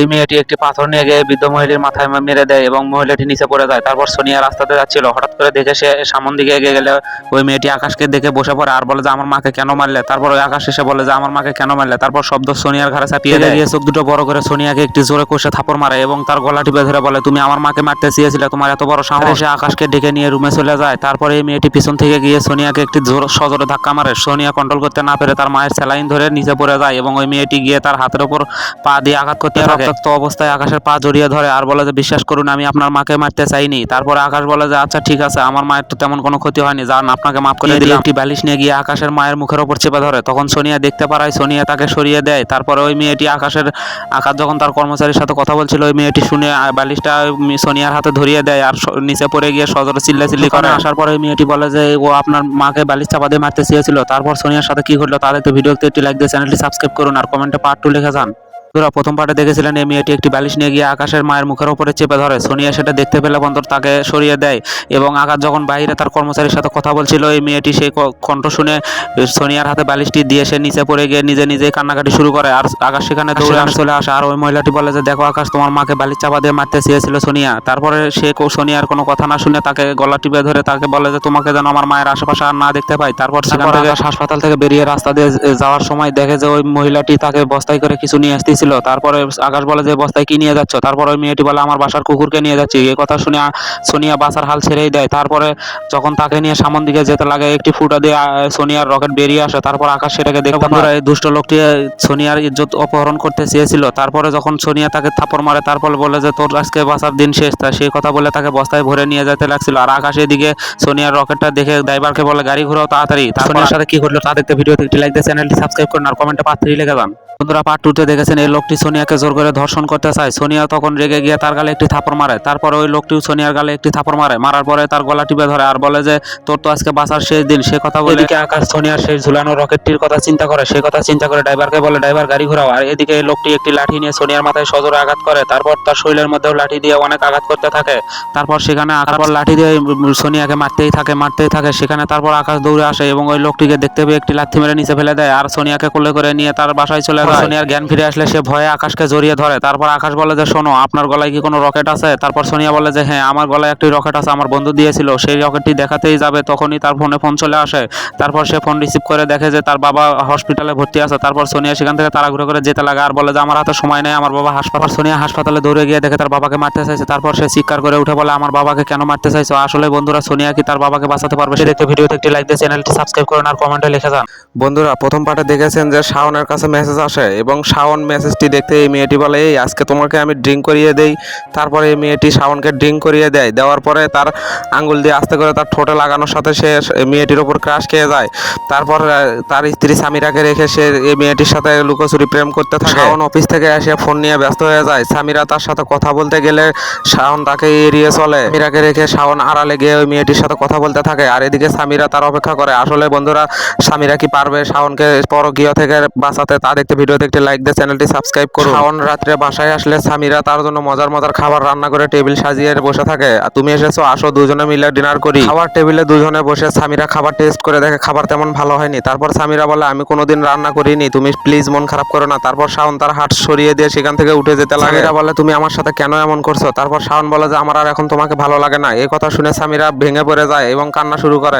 এই মেয়েটি একটি পাথর নিয়ে গিয়ে বৃদ্ধ মহিলার মাথায় মেরে দেয় এবং মহিলাটি নিচে পড়ে যায়। তারপর সোনিয়া রাস্তাতে যাচ্ছিল। হঠাৎ করে দেখে সে সামন দিকে এগিয়ে গেলে ওই মেয়েটি আকাশকে দেখে বসে পড়ে আর বলে যে আমার মাকে কেন মারলে? তারপর ওই আকাশ এসে বলে যে আমার মাকে কেন মারলে? তারপর শব্দ সোনিয়ার ঘাড়ে চাপিয়ে দেয়। গিয়ে চোখ দুটো বড় করে সোনিয়াকে একটি জোরে কষে থাপড় মারে এবং তার গলা টিপে ধরে বলে তুমি আমার মাকে মারতে চেয়েছিলে তোমার এত বড় সাহস। সে আকাশকে ডেকে নিয়ে রুমে চলে যায়। তারপরে এই মেয়েটি পিছন থেকে গিয়ে সোনিয়াকে একটি জোর সজোরে ধাক্কা মারে। সোনিয়া কন্ট্রোল করতে না পেরে তার মায়ের স্যালাইন ধরে নিচে পড়ে যায় এবং ওই মেয়েটি গিয়ে তার হাতের উপর পা দিয়ে আঘাত করতে থাকে। রক্তাক্ত অবস্থায় আকাশের পা জড়িয়ে ধরে আর বলে যে বিশ্বাস করুন আমি আপনার মাকে মারতে চাইনি। তারপরে আকাশ বলে যে আচ্ছা ঠিক আছে আমার মায়ের তো তেমন কোনো ক্ষতি হয়নি। যান আপনাকে মাফ করে দিলাম। একটি বালিশ নিয়ে গিয়ে আকাশের মায়ের মুখের উপর চেপে ধরে। তখন সোনিয়া দেখতে পারায় সোনিয়া তাকে সরিয়ে দেয়। তারপরে ওই মেয়েটি আকাশের আকাশ যখন তার কর্মচারীর সাথে কথা বলছিল ওই মেয়েটি শুনে বালিশটা সোনিয়ার হাতে ধরিয়ে দেয় আর নিচে পড়ে গিয়ে সজরে চিল্লা চিল্লি করে। আসার পরে ওই মেয়েটি বলে যে ও আপনার মাকে বালিশ চাপা দিয়ে মারতে চেয়েছিল। তারপর সোনিয়ার সাথে কি ঘটলো তা তো ভিডিওতে একটি লাইক দিয়ে চ্যানেলটি সাবস্ক্রাইব করুন আর কমেন্টে পার্ট টু লিখে যান। বন্ধুরা প্রথম পার্টে দেখেছিলেন এই মেয়েটি একটি বালিশ নিয়ে গিয়ে আকাশের মায়ের মুখের উপরে চেপে ধরে। সোনিয়া সেটা দেখতে পেলে বন্ধুর তাকে সরিয়ে দেয় এবং আকাশ যখন বাইরে তার কর্মচারীর সাথে কথা বলছিল এই মেয়েটি সেই কণ্ঠ শুনে সোনিয়ার হাতে বালিশটি দিয়ে সে নিচে পড়ে গিয়ে নিজে নিজেই কান্নাকাটি শুরু করে। আর আকাশ সেখানে দৌড়ে আসে। চলে আসে আর ওই মহিলাটি বলে যে দেখো আকাশ তোমার মাকে বালিশ চাপা দিয়ে মারতে চেয়েছিল সোনিয়া। তারপরে সে কো- সোনিয়ার কোনো কথা না শুনে তাকে গলা টিপে ধরে তাকে বলে যে তোমাকে যেন আমার মায়ের আশেপাশে আর না দেখতে পাই। তারপর সেখান থেকে হাসপাতাল থেকে বেরিয়ে রাস্তা দিয়ে যাওয়ার সময় দেখে যে ওই মহিলাটি তাকে বস্তায় করে কিছু নিয়ে আসতেছিল। তারপরে আকাশ বলে যে বস্তায় কি নিয়ে যাচ্ছ? তারপরে ওই মেয়েটি বলে আমার বাসার কুকুরকে নিয়ে যাচ্ছি। এই কথা শুনে সোনিয়া বাসার হাল ছেড়েই দেয়। তারপরে যখন তাকে নিয়ে সামন দিকে যেতে লাগে একটি ফুটা দিয়ে সোনিয়ার রকেট বেরিয়ে আসে। তারপর আকাশ সেটাকে দেখতে পারে এই দুষ্ট লোকটি সোনিয়ার ইজ্জত অপহরণ করতে চেয়েছিল। তারপরে যখন সোনিয়া তাকে থাপড় মারে তারপর বলে যে তোর আজকে বাসার দিন শেষ। তা সেই কথা বলে তাকে বস্তায় ভরে নিয়ে যেতে লাগছিল। আর আকাশ এদিকে সোনিয়ার রকেটটা দেখে ড্রাইভারকে বলে গাড়ি ঘোরাও তাড়াতাড়ি। তার সোনিয়ার সাথে কি ঘটলো তা দেখতে ভিডিওতে একটি লাইক দিয়ে চ্যানেলটি সাবস্ক্রাইব করুন। আর কমেন্টে পাঁচ থ্রি লিখে যান। বন্ধুরা পার্ট টুতে দেখেছেন এই লোকটি সোনিয়াকে জোর করে ধর্ষণ করতে চায়। সোনিয়া তখন রেগে গিয়ে তার গালে একটি থাপড় মারে। তারপরে ওই লোকটিও সোনিয়ার গালে একটি থাপড় মারে। মারার পরে তার গলা টিপে ধরে আর বলে যে তোর তো আজকে বাসার শেষ দিন। সে কথা বলে এদিকে আকাশ সোনিয়ার সেই ঝুলানো রকেটটির কথা চিন্তা করে। সে কথা চিন্তা করে ড্রাইভারকে বলে ড্রাইভার গাড়ি ঘোরাও। আর এদিকে এই লোকটি একটি লাঠি নিয়ে সোনিয়ার মাথায় সজোরে আঘাত করে। তারপর তার শরীরের মধ্যেও লাঠি দিয়ে অনেক আঘাত করতে থাকে। তারপর সেখানে তারপর লাঠি দিয়ে সোনিয়াকে মারতেই থাকে মারতেই থাকে। সেখানে তারপর আকাশ দৌড়ে আসে এবং ওই লোকটিকে দেখতে পেয়ে একটি লাথি মেরে নিচে ফেলে দেয়। আর সোনিয়াকে কোলে করে নিয়ে তার বাসায় চলে যায়। সোনিয়ার জ্ঞান ফিরে আসলে সে ভয়ে আকাশকে জড়িয়ে ধরে। তারপর আকাশ বলে যে শোনো আপনার গলায় কি কোনো রকেট আছে? তারপর সোনিয়া বলে যে হ্যাঁ আমার গলায় একটি রকেট আছে আমার বন্ধু দিয়েছিল। সেই রকেটটি দেখাতেই যাবে তখনই তার ফোনে ফোন চলে আসে। তারপর সে ফোন রিসিভ করে দেখে যে তার বাবা হসপিটালে ভর্তি আছে। তারপর সোনিয়া সেখান থেকে তাড়াহুড়ো করে যেতে লাগে আর বলে যে আমার হাতে সময় নেই আমার বাবা হাসপাতাল সোনিয়া হাসপাতালে দৌড়ে গিয়ে দেখে তার বাবাকে মারতে চাইছে। তারপর সে চিৎকার করে উঠে বলে আমার বাবাকে কেন মারতে চাইছো? আসলে বন্ধুরা সোনিয়া কি তার বাবাকে বাঁচাতে পারবে সে দেখতে ভিডিওতে একটি লাইক দিয়ে চ্যানেলটি সাবস্ক্রাইব করুন আর কমেন্টে লিখে যান। বন্ধুরা প্রথম পার্টে দেখেছেন যে শাওনের কাছে মেসেজ আসে। এবং শাওন মেসেজটি দেখতে এই মেয়েটি বলে এই আজকে তোমাকে আমি ড্রিঙ্ক করিয়ে দেই। তারপরে এই মেয়েটি শাওনকে ড্রিঙ্ক করিয়ে দেয়। দেওয়ার পরে তার আঙ্গুল দিয়ে আস্তে করে তার ঠোঁটে লাগানোর সাথে সে মেয়েটির ওপর ক্রাশ খেয়ে যায়। তারপর তার স্ত্রী সামিরাকে রেখে সে এই মেয়েটির সাথে লুকোচুরি প্রেম করতে থাকে। শাওন অফিস থেকে এসে ফোন নিয়ে ব্যস্ত হয়ে যায়। সামিরা তার সাথে কথা বলতে গেলে শাওন তাকে এড়িয়ে চলে। সামিরাকে রেখে শাওন আড়ালে গিয়ে ওই মেয়েটির সাথে কথা বলতে থাকে। আর এদিকে সামিরা তার অপেক্ষা করে। আসলে বন্ধুরা সামিরা কি পারবে শাওনকে পরকীয় থেকে বাঁচাতে তা দেখতে ভিডিওতে একটি লাইক দিয়ে চ্যানেলটি সাবস্ক্রাইব করুন। শাওন রাত্রে বাসায় আসলে সামিরা তার জন্য মজার মজার খাবার রান্না করে টেবিল সাজিয়ে বসে থাকে। আর তুমি এসেছ আসো দুজনে মিলে ডিনার করি। খাবার টেবিলে দুজনে বসে সামিরা খাবার টেস্ট করে দেখে খাবার তেমন ভালো হয়নি। তারপর সামিরা বলে আমি কোনোদিন রান্না করিনি তুমি প্লিজ মন খারাপ করো না। তারপর শাওন তার হাত সরিয়ে দিয়ে সেখান থেকে উঠে যেতে লাগে। সামিরা বলে তুমি আমার সাথে কেন এমন করছ? তারপর শাওন বলে যে আমার আর এখন তোমাকে ভালো লাগে না। এই কথা শুনে সামিরা ভেঙে পড়ে যায় এবং কান্না শুরু করে।